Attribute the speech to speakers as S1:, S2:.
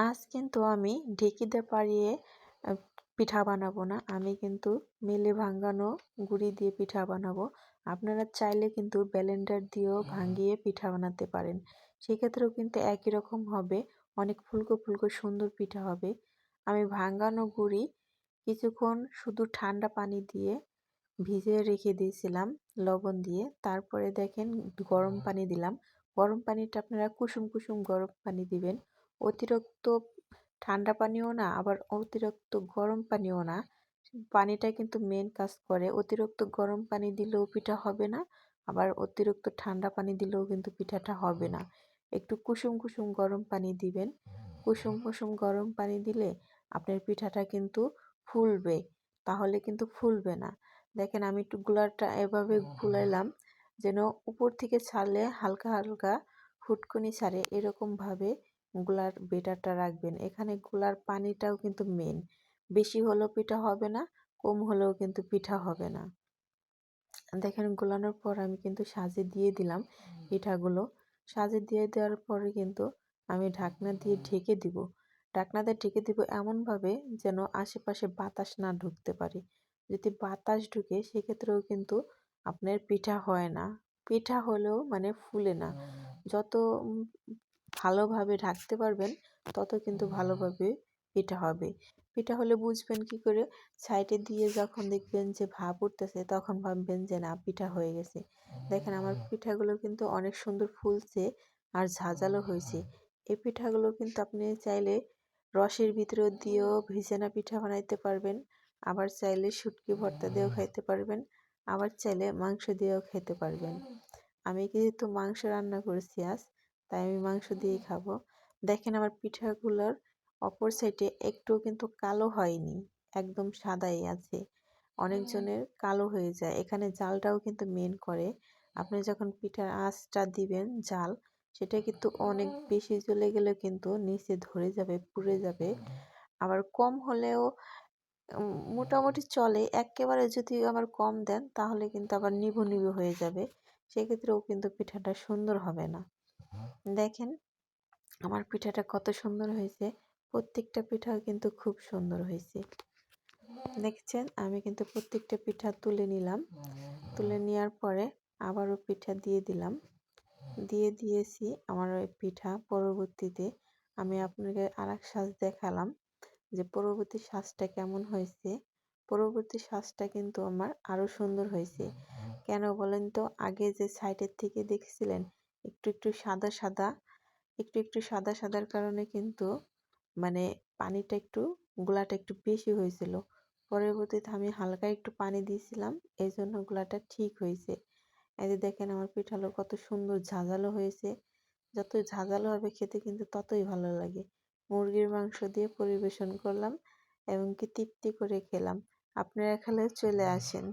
S1: আজ কিন্তু আমি ঢেঁকিতে পাড়িয়ে পিঠা বানাবো না। আমি কিন্তু মেলে ভাঙ্গানো গুড়ি দিয়ে পিঠা বানাবো। আপনারা চাইলে কিন্তু ব্যালেন্ডার দিয়েও ভাঙিয়ে পিঠা বানাতে পারেন। সেক্ষেত্রেও কিন্তু একই রকম হবে। অনেক ফুলকো ফুলকো সুন্দর পিঠা হবে। আমি ভাঙ্গানো গুঁড়ি কিছুক্ষণ শুধু ঠান্ডা পানি দিয়ে ভিজিয়ে রেখে দিয়েছিলাম লবণ দিয়ে। তারপরে দেখেন গরম পানি দিলাম। গরম পানিটা আপনারা কুসুম কুসুম গরম পানি দিবেন। অতিরিক্ত ঠান্ডা পানিও না, আবার অতিরিক্ত গরম পানিও না। পানিটা কিন্তু মেন কাজ করে। অতিরিক্ত গরম পানি দিলেও পিঠা হবে না, আবার অতিরিক্ত ঠান্ডা পানি দিলেও কিন্তু পিঠাটা হবে না। একটু কুসুম কুসুম গরম পানি দিবেন। কুসুম কুসুম গরম পানি দিলে আপনার পিঠাটা কিন্তু ফুলবে, তাহলে কিন্তু ফুলবে না। দেখেন আমি একটু গুলাটা এভাবে গুলাইলাম, যেন উপর থেকে ছাড়লে হালকা হালকা ফুটকুনি ছাড়ে, এরকমভাবে গুলার বেটারটা রাখবেন। এখানে গুলার পানিটাও কিন্তু মেন বেশি হলেও পিঠা হবে না, কম হলেও কিন্তু পিঠা হবে না। দেখেন গোলানোর পর আমি কিন্তু সাজে দিয়ে দিলাম পিঠাগুলো। সাজে দিয়ে দেওয়ার পরে কিন্তু আমি ঢাকনা দিয়ে ঢেকে দিব। ঢাকনা দিয়ে ঢেকে দিব এমনভাবে যেন আশেপাশে বাতাস না ঢুকতে পারে। যদি বাতাস ঢুকে সেক্ষেত্রেও কিন্তু আপনার পিঠা হয় না। পিঠা হলেও মানে ফুলে না। যত ভালোভাবে ঢাকতে পারবেন তত কিন্তু ভালোভাবে পিঠা হবে। পিঠা হলে বুঝবেন কি করে সাইডে দিয়ে যখন দেখবেন যে ভাপ উঠতেছে তখন ভাববেন যে না পিঠা হয়ে গেছে। দেখেন আমার পিঠাগুলো কিন্তু অনেক সুন্দর ফুলছে আর ঝাঁঝালো হয়েছে। এই পিঠাগুলো কিন্তু আপনি চাইলে রসের ভিতরে দিয়েও ভিজেনা পিঠা বানাইতে পারবেন আবার চাইলে শুটকি ভর্তা দিয়েও খাইতে পারবেন আবার চাইলে মাংস দিয়েও খেতে পারবেন। আমি কিন্তু মাংস রান্না করেছি আজ তাই আমি মাংস দিয়েই খাব। দেখেন আমার পিঠাগুলোর অপর সাইডে একটু কিন্তু কালো হয়নি একদম সাদাই আছে। অনেকজনের কালো হয়ে যায়। এখানে জালটাও কিন্তু মেন করে। আপনি যখন পিঠার আঁচটা দিবেন জাল সেটা কিন্তু অনেক বেশি জ্বলে গেলে কিন্তু নিচে ধরে যাবে পুড়ে যাবে। আবার কম হলেও মোটামুটি চলে। একেবারে যদি আবার কম দেন তাহলে কিন্তু আবার নিভু নিভু হয়ে যাবে। সেক্ষেত্রেও কিন্তু পিঠাটা সুন্দর হবে না। দেখেন, আমার পিঠাটা কত সুন্দর হয়েছে। প্রত্যেকটা পিঠা কিন্তু খুব সুন্দর হয়েছে। দেখছেন? আমি কিন্তু প্রত্যেকটা পিঠা তুলে নিলাম। তুলে নেওয়ার পরে আবারও পিঠা দিয়ে দিলাম। দিয়ে দিয়েছি আমার ওই পিঠা। পরবর্তীতে আমি আপনাকে আর এক সাজ দেখালাম যে পরবর্তী সাজটা কেমন হয়েছে। পরবর্তী সাজটা কিন্তু আমার আরও সুন্দর হয়েছে। কেন বলেন তো? আগে যে সাইডের থেকে দেখছিলেন একটু একটু সাদা সাদা। একটু একটু সাদা, সাদার কারণে কিন্তু মানে পানিটা একটু, গোলাটা একটু বেশি হয়েছিল। পরবর্তীতে আমি হালকা একটু পানি দিয়েছিলাম এই জন্য গোলাটা ঠিক হয়েছে। এই যে দেখেন আমার পিঠালো কত সুন্দর ঝাঁঝালো হয়েছে। যত ঝাঁঝালো হবে খেতে কিন্তু ততই ভালো লাগে। মুরগির মাংস দিয়ে পরিবেশন করলাম এবং কি তৃপ্তি করে খেলাম। আপনারা খেলে চলে আসেন।